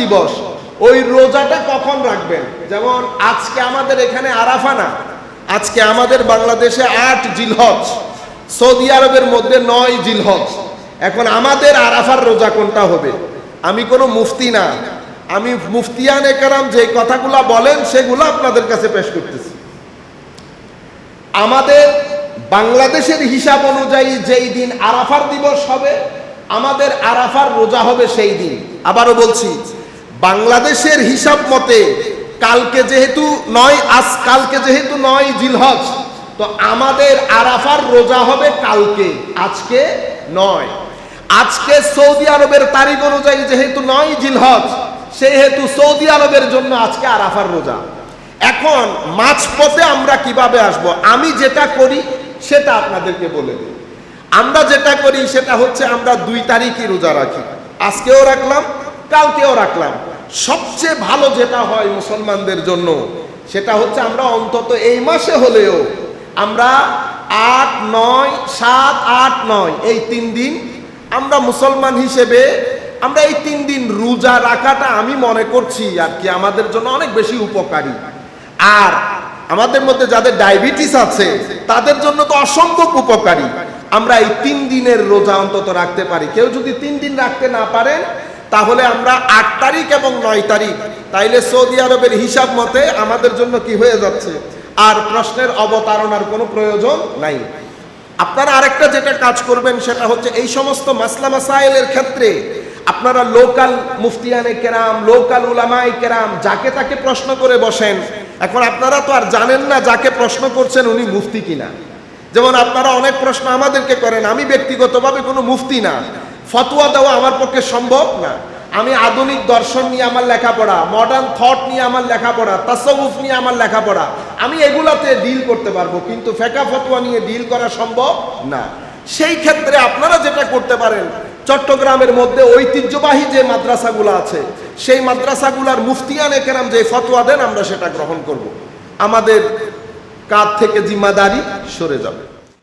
দিবস। ওই রোজাটা কখন রাখবেন? যেমন আজকে আমাদের এখানে আরাফা না, আজকে আমাদের বাংলাদেশে আট জিলহজ, সৌদি আরবের মধ্যে নয় জিলহজ। এখন আমাদের আরাফার রোজা কোনটা হবে? আমি কোনো মুফতি না। আমি মুফতিয়ান একরাম যে কথাগুলা বলেন, সেগুলো আপনাদের কাছে পেশ করতেছি। আমাদের বাংলাদেশের হিসাব অনুযায়ী যেই দিন আরাফার দিবস হবে, আমাদের আরাফার রোজা হবে সেই দিন। আবারও বলছি বাংলাদেশের হিসাব মতে কালকে যেহেতু নয়, আজ কালকে যেহেতু নয় জিলহজ, তো আমাদের আরাফার রোজা হবে কালকে, আজকে নয়। আজকে সৌদি আরবের তারিখ অনুযায়ী যেহেতু নয় জিলহজ, সেহেতু সৌদি আরবের জন্য আজকে আরাফার রোজা। এখন মাঝপথে আমরা কীভাবে আসব? আমি যেটা করি, সেটা আপনাদেরকে বলে দিই। আমরা যেটা করি, সেটা হচ্ছে আমরা দুই তারিখই রোজা রাখি। আজকেও রাখলাম কালকেও রাখলাম। সবচেয়ে ভালো যেটা হয় মুসলমানদের জন্য, সেটা হচ্ছে আমরা অন্তত এই মাসে হলেও আমরা আট, নয়, সাত, আট, নয়, এই তিন দিন আমরা মুসলমান হিসেবে আমরা এই তিন দিন রোজা রাখাটা আমি মনে করছি আর কি আমাদের জন্য অনেক বেশি উপকারী। আর আমাদের মধ্যে যাদের ডায়াবেটিস আছে, তাদের জন্য তো অসম্ভব উপকারী। আমরা এই তিন দিনের রোজা অন্তত রাখতে পারি। কেউ যদি তিন দিন রাখতে না পারেন তাহলে আমরা আট তারিখ এবং নয় তারিখ। তাইলে সৌদি আরবের হিসাব মতে আমাদের জন্য কি হয়ে যাচ্ছে? আর প্রশ্নের অবতারণার কোনো প্রয়োজন নাই। আপনারা আরেকটা যেটা কাজ করবেন সেটা হচ্ছে এই সমস্ত মাসলা মাসাইলের ক্ষেত্রে আপনারা লোকাল মুফতিয়ানে কেরাম, লোকাল উলামাই কেরাম যাকে তাকে প্রশ্ন করে বসেন। এখন আপনারা তো আর জানেন না যাকে প্রশ্ন করছেন উনি মুফতি কিনা। যেমন আপনারা অনেক প্রশ্ন আমাদেরকে করেন, আমি ব্যক্তিগতভাবে কোনো মুফতি না। ফতোয়া দেওয়া আমার পক্ষে সম্ভব না। আমি আধুনিক দর্শন নিয়ে আমার লেখাপড়া মডার্ন থট নিয়ে আমার লেখাপড়া তাসউফ নিয়ে আমার লেখাপড়া, আমি এগুলাতে ডিল করতে পারব, কিন্তু ফেকা ফতোয়া নিয়ে ডিল করা সম্ভব না। সেই ক্ষেত্রে আপনারা যেটা করতে পারেন, চট্টগ্রামের মধ্যে ঐতিহ্যবাহী যে মাদ্রাসাগুলো আছে, সেই মাদ্রাসাগুলার মুফতিয়ান কেরাম যে ফতোয়া দেন, আমরা সেটা গ্রহণ করব। আমাদের কাঁধ থেকে জিম্মাদারি সরে যাবে।